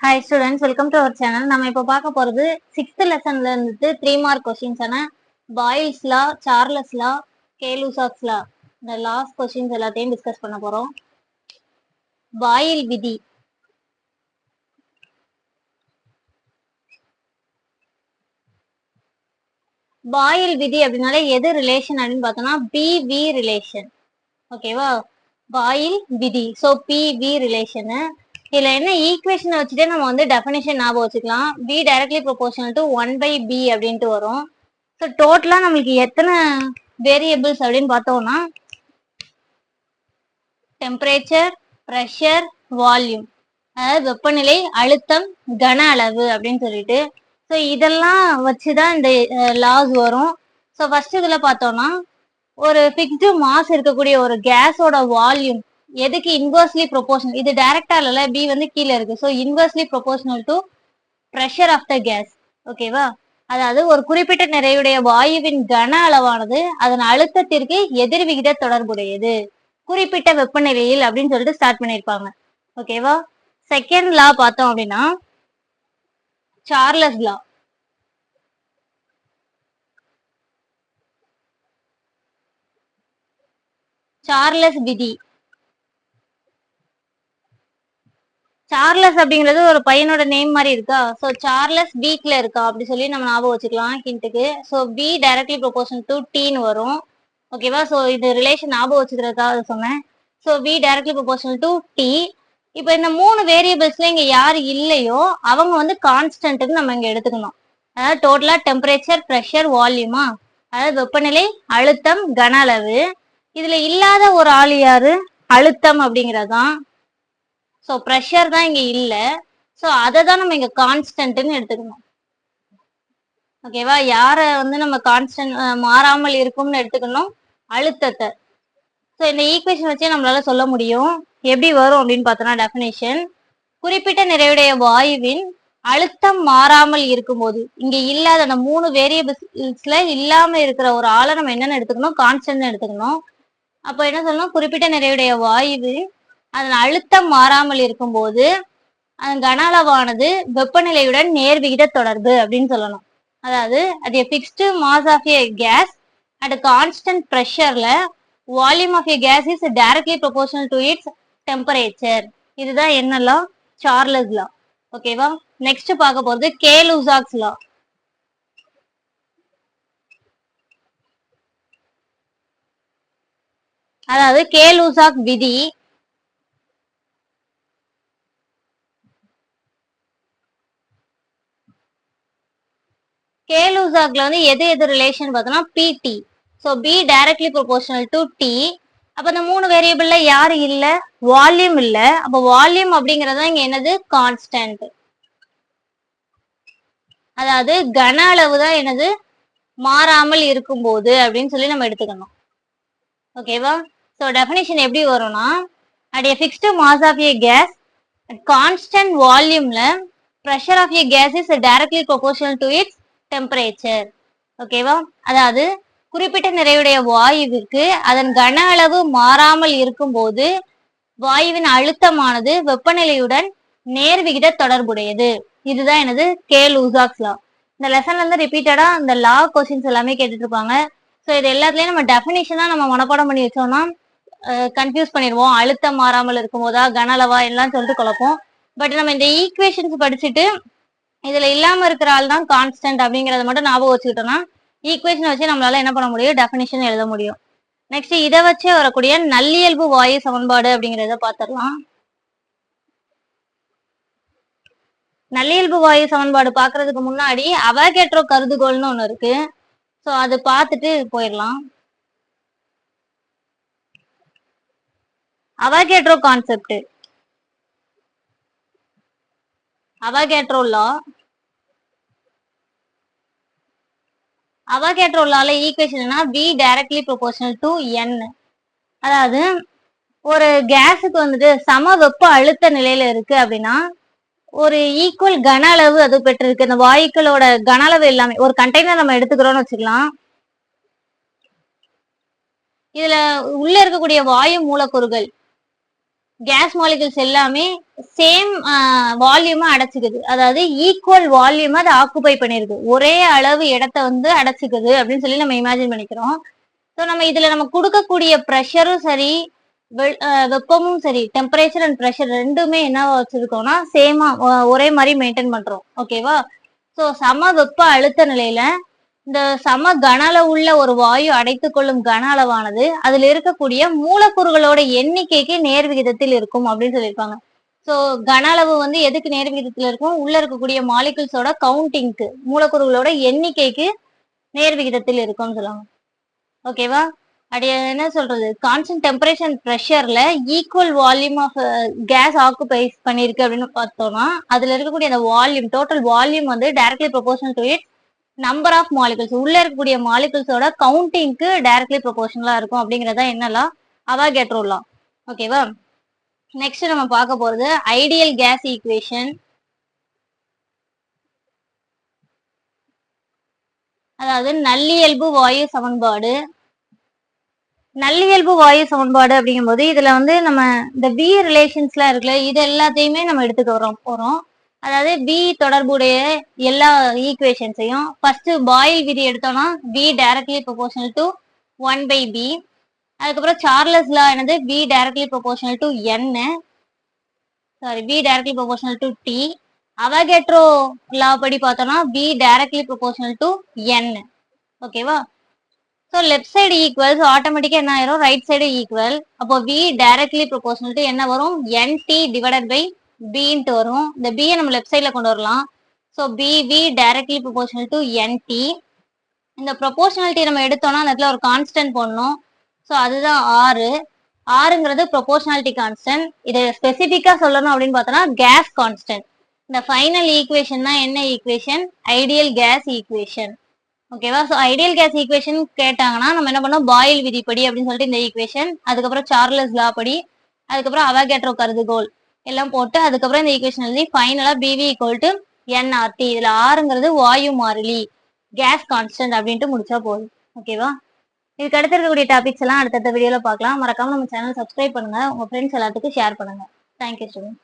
Hi students welcome to our channel நம்ம இப்போ பார்க்க போகிறது சிக்ஸ்த் லெசன்ல இருந்துட்டு three mark கொஸ்டின்ஸான Boyle's law Charles law Gay Lussac's law இந்த லாஸ்ட் கொஸ்டின்ஸ் எல்லாத்தையும் டிஸ்கஸ் பண்ண போகிறோம் பாயில் விதி. பாயில் விதி அப்படின்னாலே எது ரிலேஷன் அப்படின்னு பார்த்தோம்னா பி வி ரிலேஷன் ஓகேவா பாயில் விதி. ஸோ பி வி ரிலேஷனு இதுல என்ன ஈக்குவேஷனை வச்சுட்டே நம்ம வந்து டெஃபினேஷன் ஞாபகம் வச்சுக்கலாம். P directly proportional to one by P அப்படின்ட்டு வரும். ஸோ டோட்டலா நம்மளுக்கு எத்தனை வேரியபிள்ஸ் அப்படின்னு பார்த்தோம்னா டெம்பரேச்சர் ப்ரெஷர் வால்யூம் அதாவது வெப்பநிலை அழுத்தம் கன அளவு அப்படின்னு சொல்லிட்டு. ஸோ இதெல்லாம் வச்சுதான் இந்த லாஸ் வரும். ஸோ ஃபர்ஸ்ட் இதில் பார்த்தோம்னா ஒரு ஃபிக்ஸ்டு மாஸ் இருக்கக்கூடிய ஒரு கேஸோட வால்யூம் எதுக்கு இன்வெர்ஸ்லி ப்ரொபோஷனல் இது டைரக்டா இல்ல பி வந்து கீழே இருக்கு. So inversely proportional to pressure of the gas ஓகேவா அதாவது ஒரு குறிப்பிட்ட நிறையுடைய வாயுவின் கன அளவானது அதன் அழுத்தத்திற்கு எதிர் விகித தொடர்புடையது. குறிப்பிட்ட வெப்பநிலையில் அப்படின்னு சொல்லிட்டு ஸ்டார்ட் பண்ணியிருப்பாங்க. ஓகேவா செகண்ட் லா பார்த்தோம் அப்படின்னா சார்லஸ் லா சார்லஸ் விதி. சார்லஸ் அப்படிங்கிறது ஒரு பையனோட நேம் மாதிரி இருக்கா? ஸோ சார்லஸ் வீக்ல இருக்கா? அப்படி சொல்லி நம்ம ஞாபகம் வச்சுக்கலாம் ஹிண்ட்டுக்கு so P directly proportion to டீன்னு வரும். ஓகேவா ஸோ இது ரிலேஷன் ஞாபகம் வச்சுக்கிறதுக்காக சொன்னேன். So P directly proportion to T இப்போ இந்த மூணு வேரியபிள்ஸ்ல இங்க யார் இல்லையோ அவங்க வந்து கான்ஸ்டன்ட்னு நம்ம இங்க எடுத்துக்கணும். அதாவது டோட்டலா டெம்பரேச்சர் ப்ரெஷர் வால்யூமா அதாவது வெப்பநிலை அழுத்தம் கன அளவு. இதுல இல்லாத ஒரு ஆள் யாரு? அழுத்தம் அப்படிங்கறதுதான். ஸோ ப்ரெஷர் தான் இங்கே இல்லை. ஸோ அதை தான் நம்ம இங்கே கான்ஸ்டன்ட்னு எடுத்துக்கணும். ஓகேவா யாரை வந்து நம்ம கான்ஸ்டன்ட் மாறாமல் இருக்கும்னு எடுத்துக்கணும்? அழுத்தத்தை. ஸோ இந்த ஈக்குவேஷன் வச்சே நம்மளால சொல்ல முடியும். எப்படி வரும் அப்படின்னு பார்த்தோம்னா டெஃபினேஷன் குறிப்பிட்ட நிறைவுடைய வாயுவின் அழுத்தம் மாறாமல் இருக்கும்போது இங்க இல்லாத அந்த மூணு வேரியபிள்ஸ்ல இல்லாம இருக்கிற ஒரு ஆளை நம்ம என்னென்ன எடுத்துக்கணும்? கான்ஸ்டன்ட் எடுத்துக்கணும். அப்போ என்ன சொல்லணும்? குறிப்பிட்ட நிறைவுடைய வாயுவின் அதன் அழுத்தம் மாறாமல் இருக்கும்போது அதன் கன அளவானது வெப்பநிலையுடன் நேர்விகித தொடர்பு அப்படின்னு சொல்லணும். அதாவது அது fixed mass of a gas at constant ப்ரெஷர்ல volume of a gas is directly proportional to its temperature இதுதான் என்னலாம் சார்லஸ் லா ஓகேவா நெக்ஸ்ட் பார்க்க போறது கே லூசாக்ஸ் லா அதாவது கே லூசாக் விதி கேலூசாக்ல வந்து எது எது ரிலேஷன் பார்த்தோம்னா P T so P directly proportional to T அப்போ இந்த மூணு வேரியபிள்ல யாரு இல்ல? வால்யூம் இல்ல. அப்போ வால்யூம் அப்படிங்கறது இங்க என்னது? கான்ஸ்டன்ட் அதாவது கன அளவு தான் என்னது? மாறாமல் இருக்கும்போது அப்படின்னு சொல்லி நம்ம எடுத்துக்கணும். ஓகேவா ஸோ டெஃபினேஷன் எப்படி வரும்னா at a fixed mass of a gas constant வால்யூம்ல pressure of a gas is directly proportional to its temperature ஓகேவா அதாவது குறிப்பிட்ட நிறையுடைய வாயுவிற்கு அதன் கன அளவு மாறாமல் இருக்கும்போது வாயுவின் அழுத்தமானது வெப்பநிலையுடன் நேர்விகித தொடர்புடையது. இதுதான் எனது கே. லூசாக்ஸ் லா இந்த லெசன்ல இருந்து ரிப்பீட்டடா இந்த லா கொஸ்டின்ஸ் எல்லாமே கேட்டுட்டு இருப்பாங்க ஸோ இது எல்லாத்துலயும் நம்ம டெஃபினேஷனா நம்ம மனப்பாடம் பண்ணி வச்சோம்னா கன்ஃபியூஸ் பண்ணிடுவோம். அழுத்தம் மாறாமல் இருக்கும்போதா கன அளவா எல்லாம் சொல்லிட்டு குழப்போம். பட் நம்ம இந்த ஈக்குவேஷன்ஸ் படிச்சுட்டு இதுல இல்லாம இருக்கிற ஆள் தான் கான்ஸ்டன்ட் அப்படிங்கறத மட்டும் ஞாபகம் வச்சுக்கிட்டோம்னா ஈக்குவேஷன் வச்சு நம்மளால என்ன பண்ண முடியும்? டெஃபினிஷன் எழுத முடியும். நெக்ஸ்ட் இதை வச்சே வரக்கூடிய நல்லியல்பு வாயு சமன்பாடு அப்படிங்கறத பாத்திரலாம் நல்லியல்பு வாயு சமன்பாடு பாக்குறதுக்கு முன்னாடி அவகேட்ரோ கருதுகோள்னு ஒண்ணு இருக்கு. ஸோ அது பார்த்துட்டு போயிடலாம். அவகேட்ரோ கான்செப்ட் அவகேட்ரோலா லா அவகேட்ரோ லால ஈக்குவேஷன்னா V directly proportional to n. அதாவது ஒரு கேஸுக்கு வந்துட்டு சம வெப்ப அழுத்த நிலையில இருக்கு அப்படின்னா ஒரு ஈக்குவல் கன அளவு அது பெற்றிருக்கு. இந்த வாயுக்களோட கன அளவு எல்லாமே ஒரு கண்டெய்னர் நம்ம எடுத்துக்கிறோம்னு வச்சுக்கலாம். இதுல உள்ள இருக்கக்கூடிய வாயு மூலக்கூறுகள் கேஸ் மாலிகுல்ஸ் எல்லாமே சேம் வால்யூமா அடைச்சிக்குது. அதாவது ஈக்குவல் வால்யூமா அதை ஆக்குபை பண்ணிருக்கு. ஒரே அளவு இடத்த வந்து அடைச்சிக்குது அப்படின்னு சொல்லி நம்ம இமேஜின் பண்ணிக்கிறோம். ஸோ நம்ம இதுல நம்ம கொடுக்கக்கூடிய ப்ரெஷரும் சரி வெப்பமும் சரி டெம்பரேச்சர் அண்ட் ப்ரெஷர் ரெண்டுமே என்னவா வச்சிருக்கோம்னா சேமா ஒரே மாதிரி மெயின்டைன் பண்றோம். ஓகேவா ஸோ சம வெப்ப அழுத்த நிலையில இந்த சம கன அளவு உள்ள ஒரு வாயு அடைத்துக் கொள்ளும் கன அளவானது அதுல இருக்கக்கூடிய மூலக்கூறுகளோட எண்ணிக்கைக்கு நேர் விகிதத்தில் இருக்கும் அப்படின்னு சொல்லியிருப்பாங்க. ஸோ கன அளவு வந்து எதுக்கு நேர் விகிதத்தில் இருக்கும்? உள்ள இருக்கக்கூடிய மாலிகுல்ஸோட கவுண்டிங்க்கு மூலக்கூறுகளோட எண்ணிக்கைக்கு நேர் விகிதத்தில் இருக்கும்னு சொல்லுவாங்க. ஓகேவா அப்படி என்ன சொல்றது? Constant temperature and ப்ரெஷர்ல equal volume of gas occupies பண்ணிருக்கு அப்படின்னு பார்த்தோம்னா அதுல இருக்கக்கூடிய அந்த வால்யூம் டோட்டல் வால்யூம் வந்து directly proportional to it number of molecules உள்ள இருக்கக்கூடிய மாலிகுல்ஸோட கவுண்டிங்க்கு டைரக்ட்லி ப்ரொபோர்ஷனலா இருக்கும் அப்படிங்கறத என்னலாம் அவாகேட்ரோலாம் ஓகேவா நெக்ஸ்ட் நம்ம பார்க்க போறது ஐடியல் கேஸ் ஈக்குவேஷன் அதாவது நல்லியல்பு வாயு சமன்பாடு. நல்லியல்பு வாயு சமன்பாடு அப்படிங்கும்போது இதுல வந்து நம்ம இந்த பி ரிலேஷன்ஸ்லாம் இருக்குல்ல இது எல்லாத்தையுமே நம்ம எடுத்துக்க வரோம் போறோம். அதாவது பி தொடர்புடைய எல்லா ஈக்குவேஷன்ஸையும் ஃபர்ஸ்ட் பாயில் விதி எடுத்தோம்னா P directly proportional to one by P அதுக்கப்புறம் சார்லஸ் லா என்னது? P directly proportional to n sorry P directly proportional to T Avogadro law படி பார்த்தோம்னா P directly proportional to n ஓகேவா ஸோ லெஃப்ட் சைடு ஈக்குவல்ஸ் ஆட்டோமேட்டிக்காக என்ன ஆயிரும்? Right side equal அப்போ V directly proportional to என்ன வரும்? என் டி டிவைடட் பை பின்ட்டு வரும். இந்த பியை நம்ம லெஃப்ட் சைடில் கொண்டு வரலாம். So P V directly proportional to n T இந்த ப்ரொபோர்ஷனாலிட்டி நம்ம எடுத்தோம்னா அந்த இடத்துல ஒரு கான்ஸ்டன்ட் போடணும். ஸோ அதுதான் ஆறு ஆறுங்கிறது ப்ரொபோஷனாலிட்டி கான்ஸ்டன்ட் இதை ஸ்பெசிஃபிக்காக சொல்லணும் அப்படின்னு பார்த்தோம்னா கேஸ் கான்ஸ்டன்ட் இந்த ஃபைனல் ஈக்குவேஷன் தான் என்ன ஈக்குவேஷன் ஐடியல் கேஸ் ஈக்குவேஷன் ஓகேவா ஸோ ஐடியல் கேஸ் ஈக்குவேஷன் கேட்டாங்கன்னா நம்ம என்ன பண்ணோம் பாயில் விதிப்படி அப்படின்னு சொல்லிட்டு இந்த ஈக்குவேஷன் அதுக்கப்புறம் சார்லஸ் லா படி அதுக்கப்புறம் அவாகேட்ரோ கருதுகோள். எல்லாம் போட்டு அதுக்கப்புறம் இந்த ஈக்குவேஷன் எழுதி ஃபைனலாக பிவி ஈக்குவல் டு என்ஆர்டி இதுல ஆறுங்கிறது வாயு மாறிலி கேஸ் கான்ஸ்டன்ட் அப்படின்ட்டு முடிச்சா போதும். ஓகேவா இதுக்கு அடுத்து இருக்கக்கூடிய டாபிக்ஸ் எல்லாம் அடுத்தடுத்த வீடியோல பார்க்கலாம். மறக்காம நம்ம சேனல் சப்ஸ்கிரைப் பண்ணுங்க. உங்க ஃப்ரெண்ட்ஸ் எல்லாத்துக்கும் ஷேர் பண்ணுங்க. Thank you student